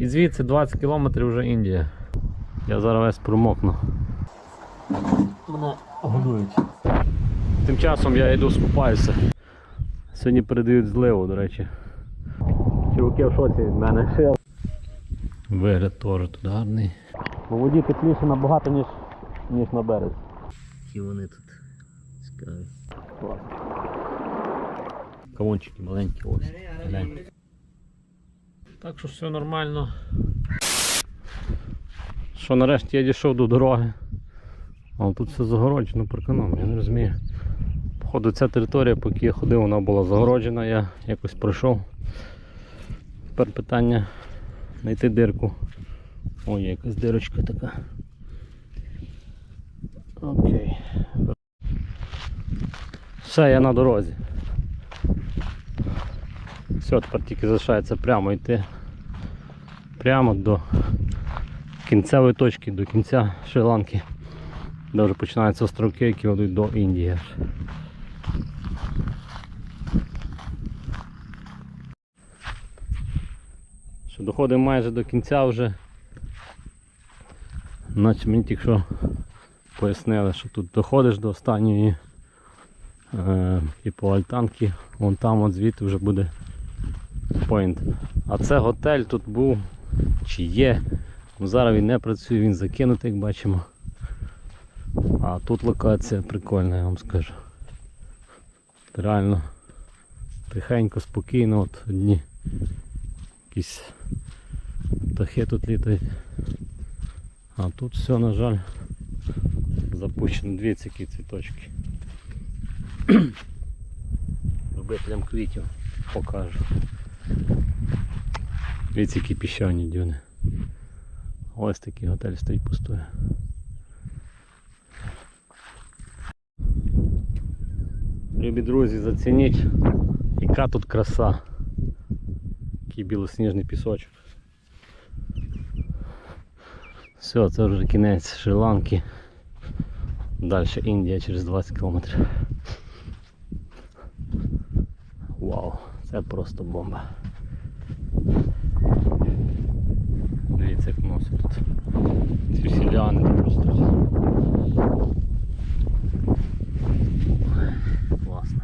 І звідси 20 кілометрів вже Індія. Я зараз весь промокну. Мене годують. Тим часом я йду скупаюся. Сьогодні передають зливу, до речі. Чуваки в шоці від мене. Вигляд теж тут гарний. У воді тепліше набагато, ніж, ніж на березі. Які вони тут цікаві. Кавунчики маленькі ось. Так що все нормально. Що нарешті я дійшов до дороги. Але тут все загороджено парканом, я не розумію. Походу ця територія, поки я ходив, вона була загороджена, я якось пройшов. Тепер питання знайти дирку. Ой, якась дирочка така. Окей. Все, я на дорозі. Все, тепер тільки залишається прямо йти. Прямо до кінцевої точки, до кінця Шри-Ланки. Де вже починаються островки, які ведуть до Індії. Що доходимо майже до кінця вже. Наче мені тільки що пояснили, що тут доходиш до останньої е, типу альтанки, вон там от звідти вже буде поінт. А це готель тут був чи є. Ну, зараз він не працює, він закинутий, як бачимо. А тут локація прикольна, я вам скажу. Реально тихенько, спокійно, от одні якісь птахи тут літають. А тут все, на жаль, запущено. Дивіться, які цвіточки. Любителям квітів покажу. Дивіться, які піщані дюни. Ось такий готель стоїть пустує. Любі друзі, зацініть, яка тут краса. Який білосніжний пісочок. Все, це вже кінець Шри-Ланки. Далі Індія через 20 кілометрів. Вау, це просто бомба. Дивіться, тут. Ці всі ліани. Класно.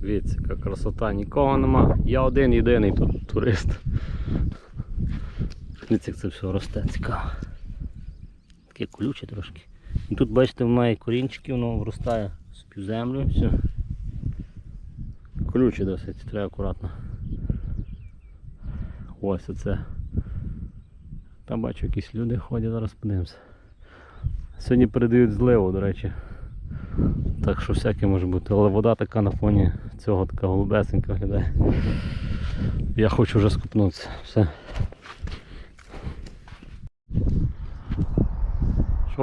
Дивіться, яка красота, нікого нема. Я один єдиний тут турист. Дивіться, як це все росте, цікаво. Таке колюче трошки. І тут, бачите, має корінчики, воно вростає в землю, все. Колюче досить, треба акуратно. Ось оце. Там бачу якісь люди ходять, зараз подивимося. Сьогодні передають зливу, до речі. Так що всяке може бути, але вода така на фоні цього така голубесенька виглядає. Я хочу вже скупнутися. Все.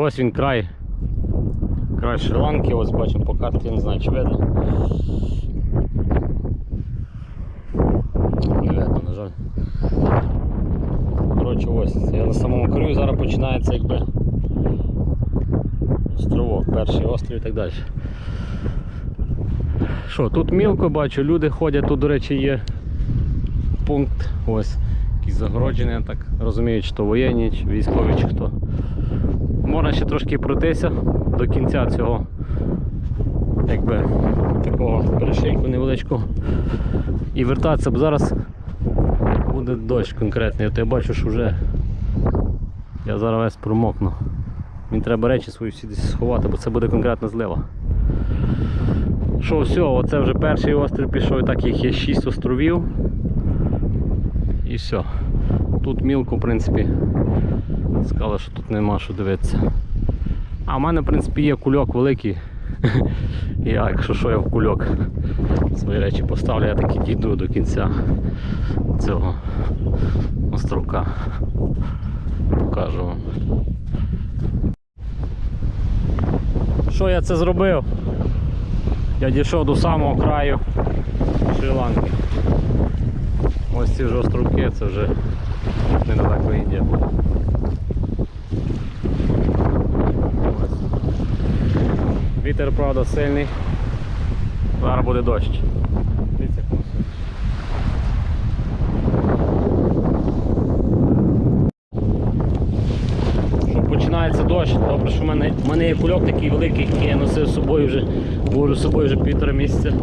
Ось він край. Край Шри-Ланки, ось бачимо по карті, не знаю чи видно. Не видно, на жаль. Коротше ось, я на самому краю, зараз починається якби островок, перший острів і так далі. Що, тут мілко бачу, люди ходять, тут, до речі, є пункт, ось, якийсь загороджений, я так розумію, чи то воєнні, чи військові, чи хто. Можна ще трошки пройтися до кінця цього якби такого перешийку невеличкого і вертатися, бо зараз буде дощ конкретний. От я бачу, що вже я зараз весь промокну. Мені треба речі свої всі десь сховати, бо це буде конкретна злива. Що, все, оце вже перший острів пішов, так їх є 6 островів. І все. Тут мілко, в принципі, сказали, що тут нема що дивитися. А в мене, в принципі, є кульок великий. Я, якщо що, я в кульок свої речі поставлю, я таки дійду до кінця цього островка. Покажу вам. Що я це зробив? Я дійшов до самого краю Шри-Ланки. Ось ці вже островки, це вже недалеко Індія. Вітер, правда, сильний. Зараз буде дощ. Дивіться, як починається дощ, добре, що в мене, в мене є кульок такий великий, який я носив з собою вже, був з собою вже півтора місяця.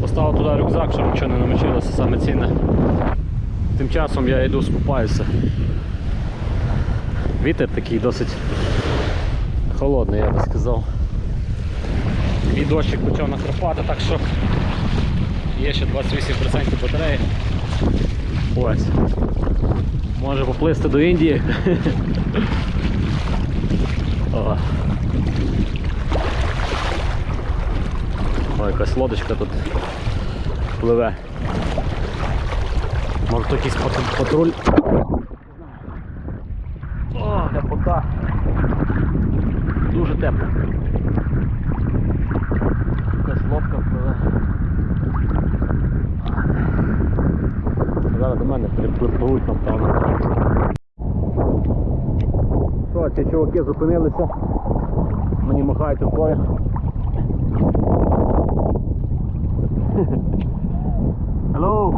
Поставив туди рюкзак, щоб нічого не намочилося, саме цінне. Тим часом я йду скупаюся. Вітер такий досить холодний, я би сказав. І дощик почав накрапати, так що є ще 28% батареї. Ось. Може поплисти до Індії. О. О, якась лодочка тут пливе. Може тут якийсь патруль. О, теплота. Дуже тепло. Якась лодка пливе. Зараз до мене припливуть, напевно. Що, ці чуваки зупинилися. Мені махають рукою. Hello.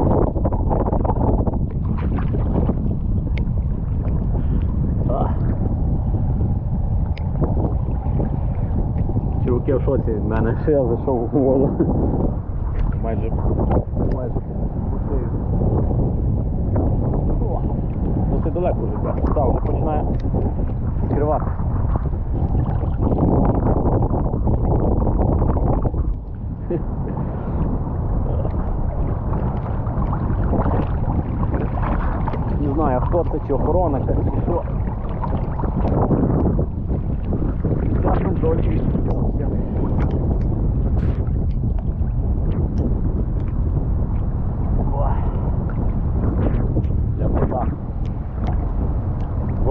Чуваки в шоці від мене, що я зайшов у воду. Майже майже Досить далеко вже. Так, вже починає скривати. Не знаю, хто це, чи охорона, якась, чи що. Часом долі. Для вода.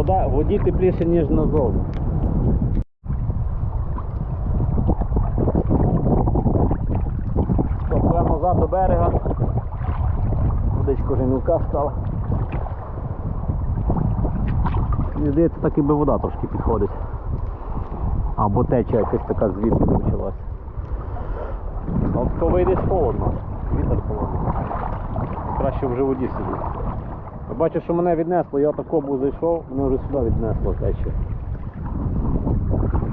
Вода, воді тепліше, ніж назовні. Прямо назад до берега. Водичка вже мілка стала. Мені здається, так і би вода трошки підходить. Або теча якась така звідки почалась. От коли вийдеш холодно, вітер холодний. Краще вже воді сидіти. Бачу, що мене віднесло, я тако був зайшов, мене вже сюди віднесло тече.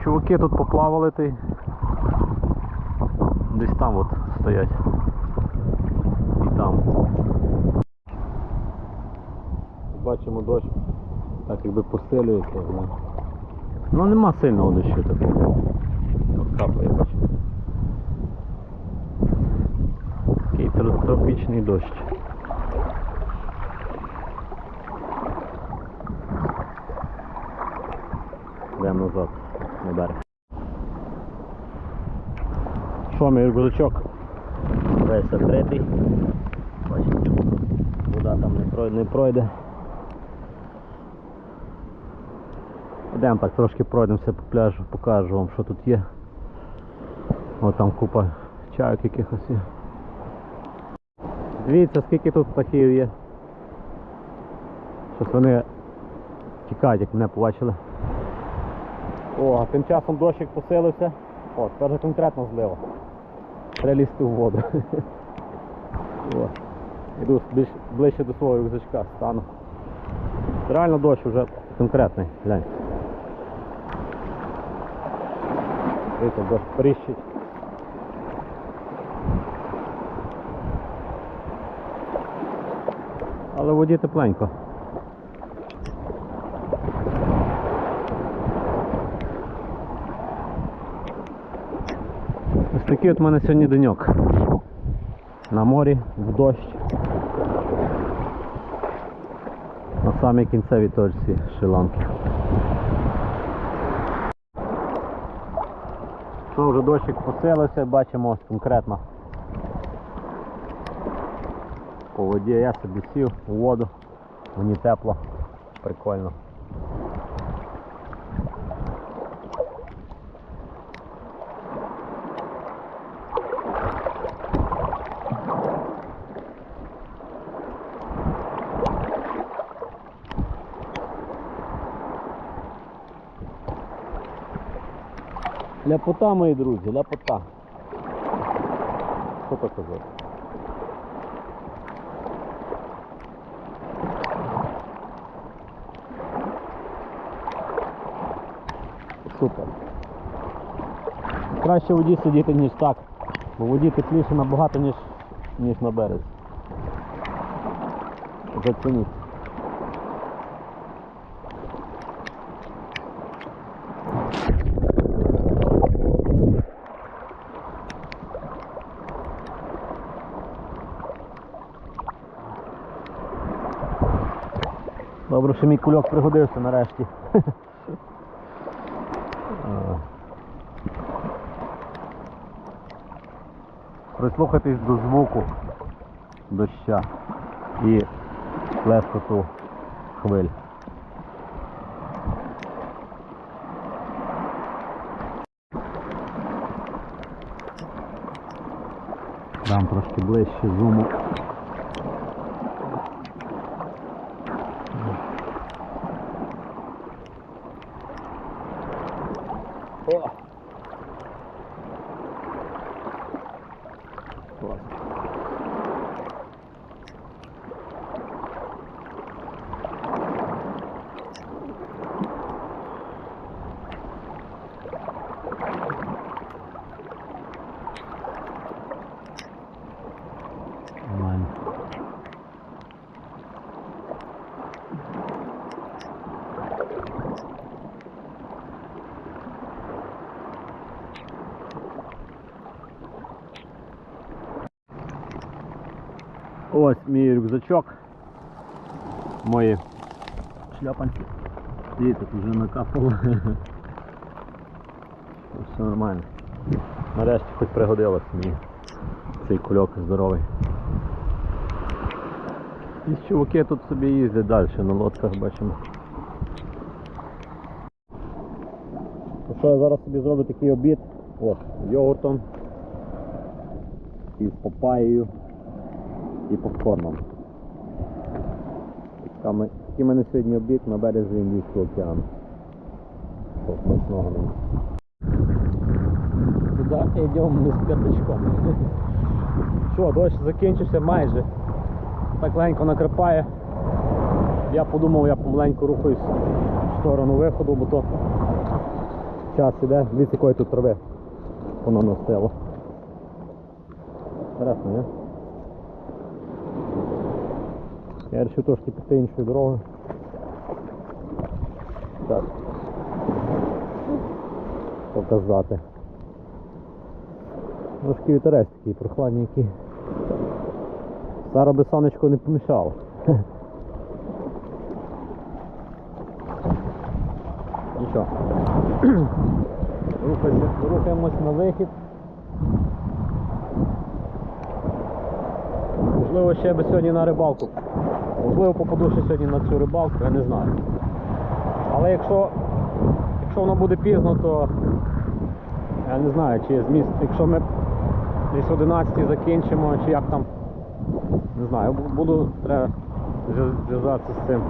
Чуваки тут поплавали ти. Десь там от стоять. І там. Бачимо дощ. Так якби посилюється. Ну, нема сильного дощу такого. От капає, бачите. Такий тропічний дощ. Йдемо назад на берег. Що, мій рюкзачок? Весь закритий. Бачите, вода там не пройде. Не пройде. Йдемо так трошки пройдемося по пляжу, покажу вам, що тут є. О, там купа чайок якихось є. Дивіться, скільки тут птахів є. Щось вони тікають, як мене побачили. О, тим часом дощик посилився. О, тепер вже конкретно злива. Треба лізти в воду. О, Іду більш, ближче до свого рюкзачка стану. Реально дощ вже конкретний, глянь. Дивіться, дощ прищить. Але воді тепленько. Такий от мене сьогодні деньок. На морі, в дощ. На самій кінцевій точці Шри-Ланки. Що вже дощик посилився, бачимо ось конкретно. По воді я собі сів у воду, мені тепло, прикольно. Ляпота, мої друзі, ляпота. Що то казати? Супер. Краще в воді сидіти, ніж так. Бо в воді тепліше набагато, ніж, ніж на березі. Зацініть. Добре, що мій кульок пригодився нарешті. Прислухайтесь до звуку доща і лескоту хвиль. Дам трошки ближче зуму. О! Клас. Нормально. Ось мій рюкзачок. Мої шляпанці. Дивіться, тут вже накапало. Все нормально. Нарешті хоч пригодилось мені цей кульок здоровий. І чуваки тут собі їздять далі на лодках бачимо. Ну що я зараз собі зроблю такий обід. О, з йогуртом. І з папаєю і попкорном. Такий мене сьогодні обід на березі Індійського океану. Смачного нам. Туди йдемо ми з п'ятачком. Що, дощ закінчився майже. Так легенько накрапає. Я подумав, я помаленьку рухаюсь в сторону виходу, бо то час іде. Дивіться, якої тут трави воно настило. Інтересно, не? Я вирішив трошки піти іншою дорогою. Так. Показати. Трошки вітерець такий прохладненький. Зараз би сонечко не помішало. Рухаємось на вихід. Можливо, ще би сьогодні на рибалку. Можливо, попаду ще сьогодні на цю рибалку, я не знаю. Але якщо, якщо воно буде пізно, то я не знаю, чи є зміст. Якщо ми десь 11 закінчимо, чи як там. Не знаю, буду треба зв'язатися з цим,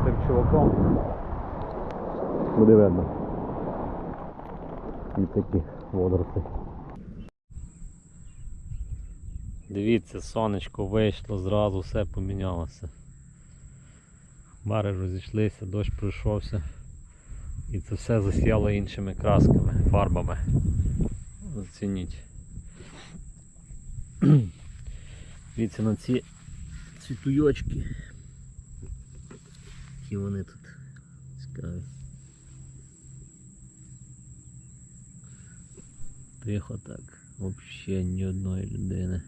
з цим чуваком. Буде видно. І такі водоросли. Дивіться, сонечко вийшло, зразу все помінялося. Хмари розійшлися, дощ пройшовся. І це все засіяло іншими красками, фарбами. Оцініть. Дивіться на ці цвітуйочки. Які вони тут цікаві. Тихо так. Взагалі ні одної людини.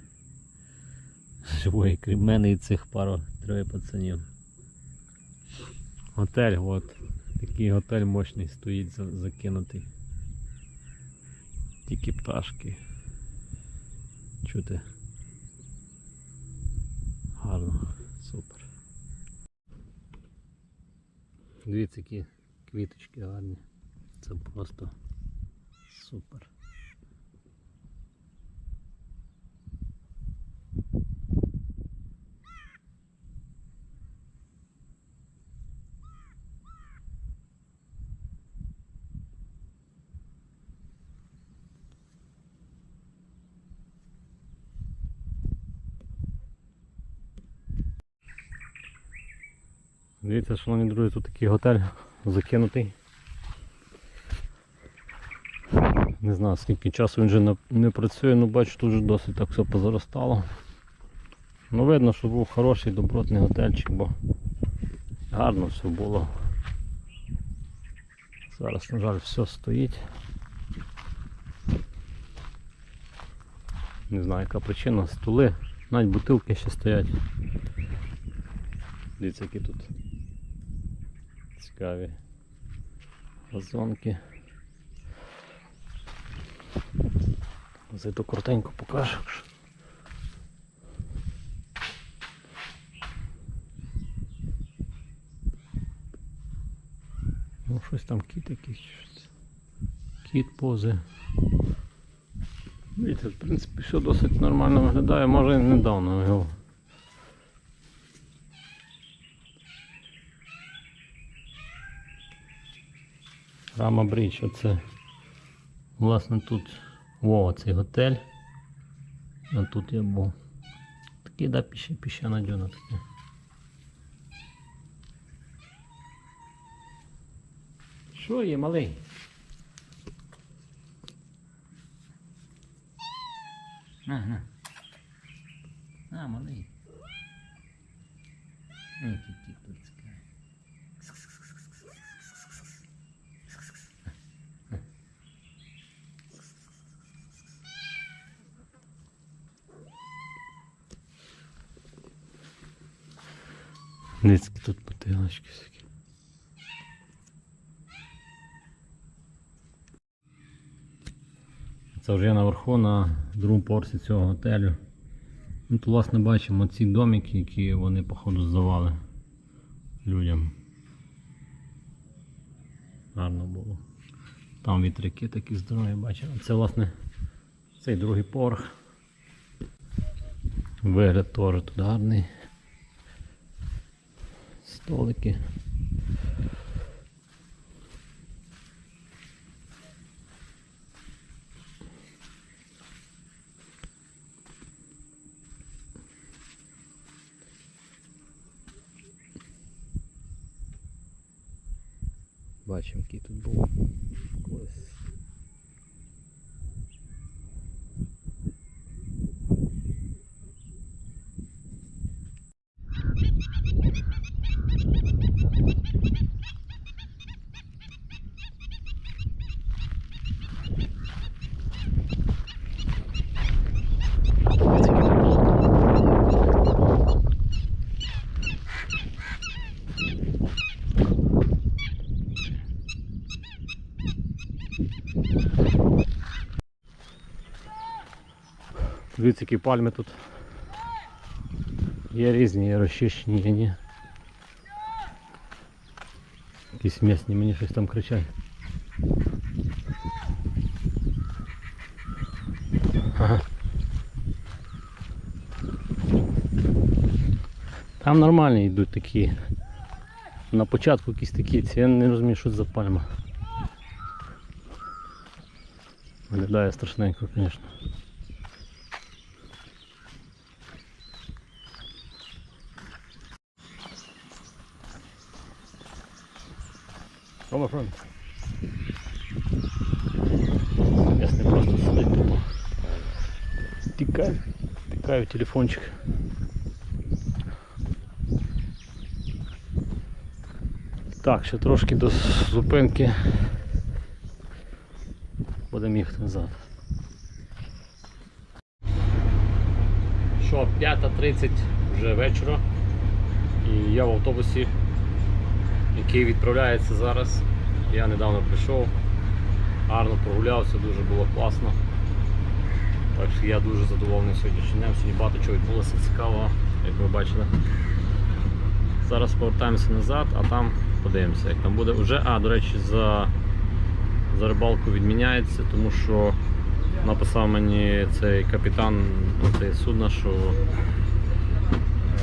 Живої, крім мене і цих пару троє пацанів. Готель, от. Такий готель мощний стоїть закинутий. Тільки пташки. Чути. Гарно, супер. Дивіться, які квіточки гарні. Це просто супер. Дивіться, шановні друзі, тут такий готель закинутий. Не знаю скільки часу він вже не, працює, ну бачу, тут вже досить так все позаростало. Ну видно, що був хороший добротний готельчик, бо гарно все було. Зараз, на жаль, все стоїть. Не знаю яка причина, стули, навіть бутилки ще стоять. Дивіться, які тут цікаві газонки. Зайду коротенько покажу. Ну, щось там кіт якийсь. щось. Кіт пози. Дивіться, в принципі, все досить нормально виглядає, може недавно його. Рама Брідж, оце власне тут Вова цей готель. А тут я був. Такий, да, піща, піщана дюна таке. Що є, малий? Ага. А, малий. Ой, кіт тут Ницькі тут потилочки всякі. Це вже я наверху на другому поверсі цього готелю. Ну, тут, власне, бачимо ці домики, які вони, походу, здавали людям. Гарно було. Там вітряки такі здорові бачимо. Це, власне, цей другий поверх. Вигляд теж тут гарний. Столики. Дивіться, які пальми тут. Є різні, є розчищені, є ні. Якісь місні, мені щось там кричать. Ага. Там нормальні йдуть такі. На початку якісь такі, ці я не розумію, що це за пальма. Виглядає страшненько, звісно. Come friend. Ясний просто сидить тупо. Тікає, тікає в телефончик. Так, ще трошки до зупинки. Будемо їхати назад. Що, 5.30 вже вечора. І я в автобусі який відправляється зараз. Я недавно прийшов, гарно прогулявся, дуже було класно. Так що я дуже задоволений сьогоднішнім днем. Сьогодні багато чого відбулося цікавого, як ви бачили. Зараз повертаємося назад, а там подивимося, як там буде. Уже, а, до речі, за, за рибалку відміняється, тому що написав мені цей капітан ну, цей судна, що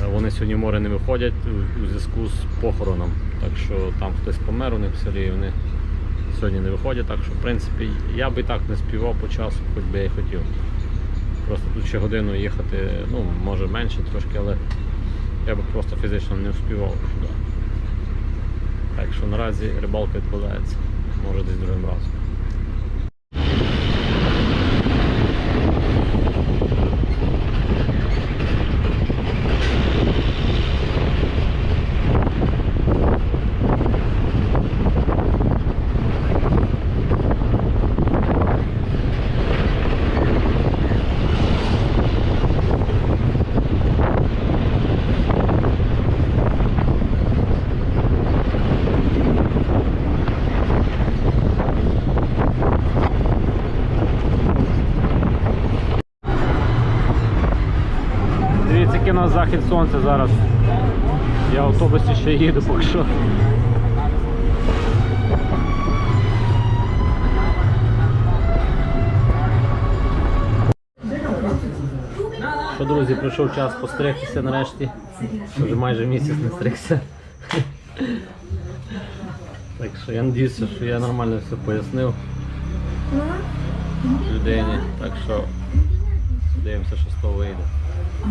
Е, Вони сьогодні в море не виходять у- у зв'язку з похороном. Так що там хтось помер у них в селі, і вони сьогодні не виходять. Так що, в принципі, я би і так не співав по часу, хоч би я і хотів. Просто тут ще годину їхати, ну, може менше трошки, але я би просто фізично не вспівав сюди. Так що наразі рибалка відкладається. Може десь другим разом. Дивіться, який у нас захід сонця зараз. Я в автобусі ще їду поки що. Що, друзі, прийшов час постригтися нарешті. Вже майже місяць не стригся. Так що я надіюся, що я нормально все пояснив людині. Так що дивимося, що з того вийде. I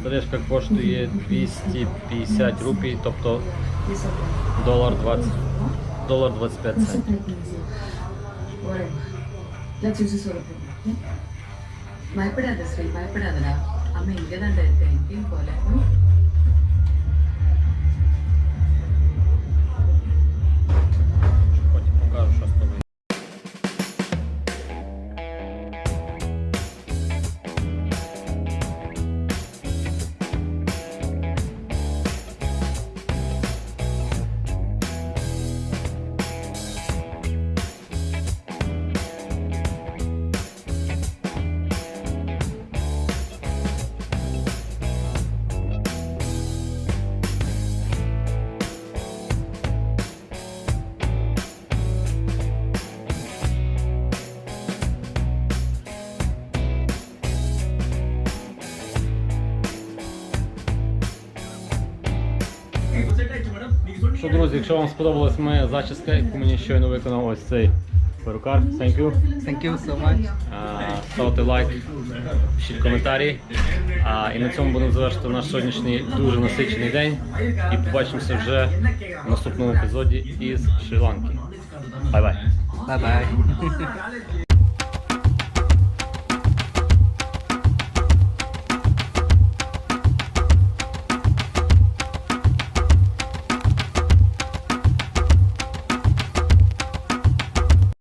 Смотришь, как коштує 250 рупій, тобто долар 20, долар 25 центів. భయపడదు అసలు భయపడదురా అమ్మ ఇంకేదంటే ఇంకేం పోలేదు Що, друзі, якщо вам сподобалась моя зачіска, яку мені щойно виконав ось цей перукар, thank you. Thank you so much. А, Ставте лайк, пишіть коментарі. А, і на цьому будемо завершити наш сьогоднішній дуже насичений день. І побачимося вже в наступному епізоді із Шрі-Ланки. Бай-бай. Bye bye.